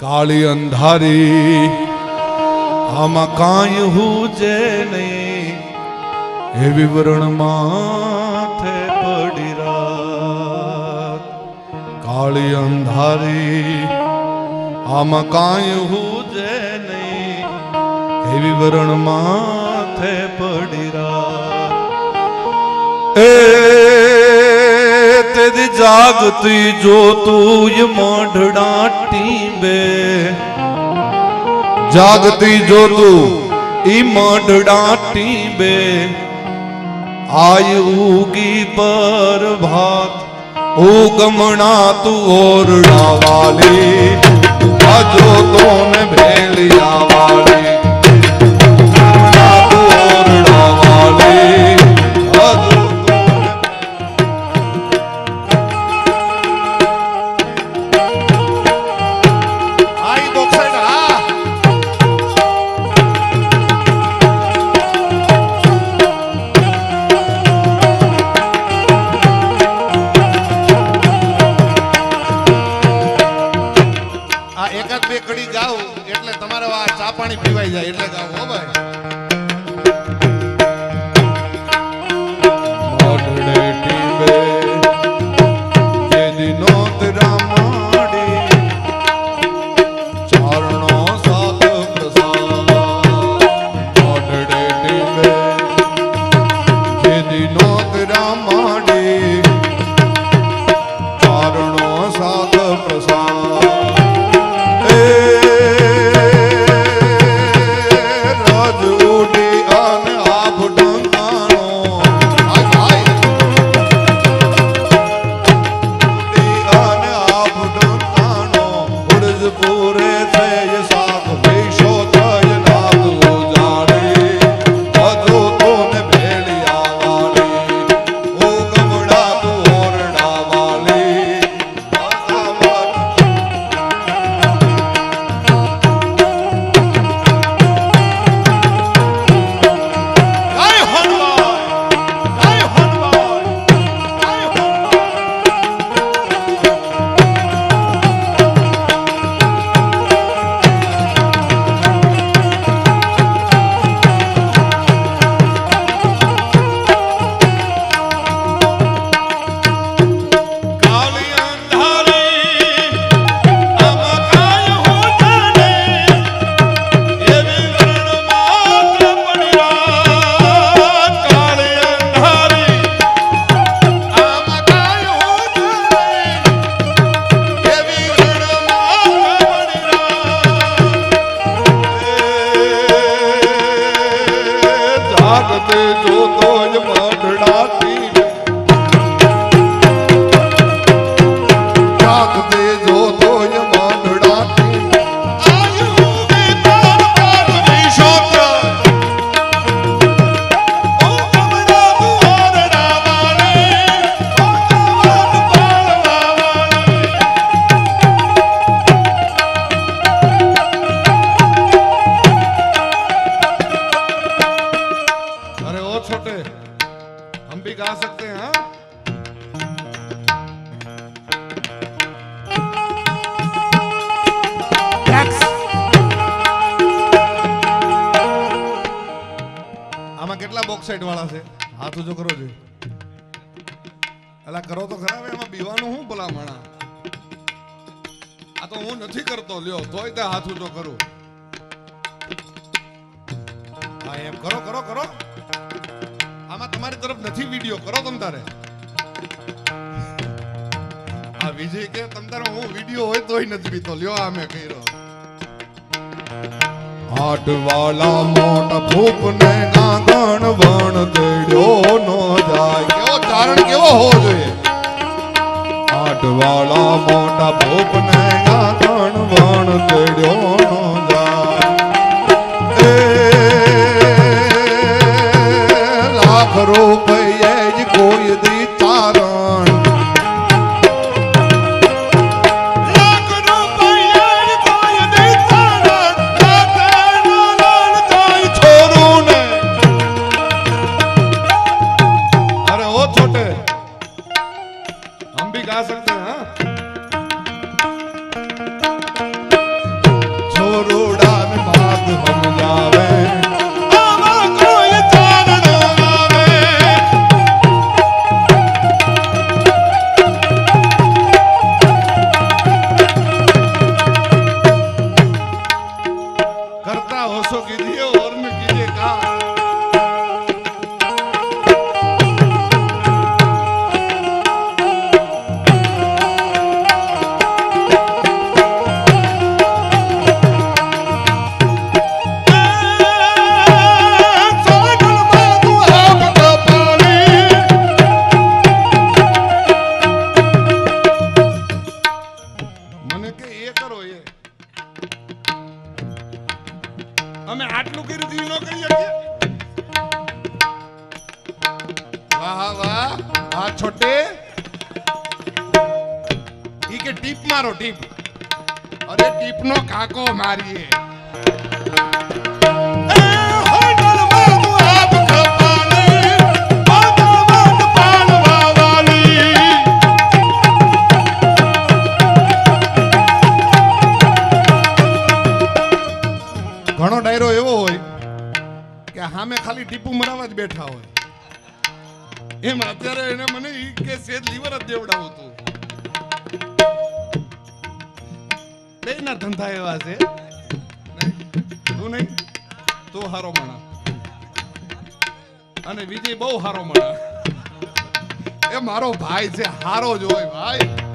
કાળી અંધારી, આમાં કાંઈ હુજે નહીં. એવી વરણ માથે પડી રાત. કાળી અંધારી, આમાં કાંઈ હુજે નહીં. એવી વરણ માથે પડી રાત. એ તેદી જાગતી જોતું મોઢડા ટીંબે. જાગતી જોતું ઈ મોઢડા ટીંબે. આય ઉગી પર ભાત ઉગમણા તું ઓરડા વાલી. અજો તોને ભેલિયા વાલી. પાણી પીવાઈ જાય એટલે ગાવ હો ભાઈ. જાગતે જોતો જ મઢડાતી આમાં વાળા છે. હાથ ઉજો કરો જોઈએ અલા, કરો તો ખરા એમાં બીવાનું હું ભલામણા આ તો હું નથી કરતો, લ્યો, તોય તે હાથ ઉજો કરું. હા, એમ કરો કરો કરો. આમાં તમારી તરફ નથી વીડિયો, કરો તમ તારે. આ વિજય કે, તમ તારે હું વીડિયો હોય તોય નથી પીતો. લ્યો, આ મેં કર્યો. આઠ વાલા મોટા ફૂપ ને ગાગણ વણ દેડ્યો નો જાય. કેવો ચારણ કેવો હોવો જોઈએ? આઠ વાળા મોટા ભૂપ ને છોટે. ઈ કે ટીપ મારો, ટીપ. અરે ટીપ નો કાકો મારીએ. ઘણો ડાયરો એવો હોય કે સામે ખાલી ટીપુ મરાવા જ બેઠા હોય. એમ અત્યારે એને મને કે સેજ લીવર જ દેવડાવું તું. બેના ધંધા એવા છે? તું નહીં? તું હારો માણા. અને વિજય બહુ હારો માણા. એ મારો ભાઈ છે, હારો જ હોય ભાઈ.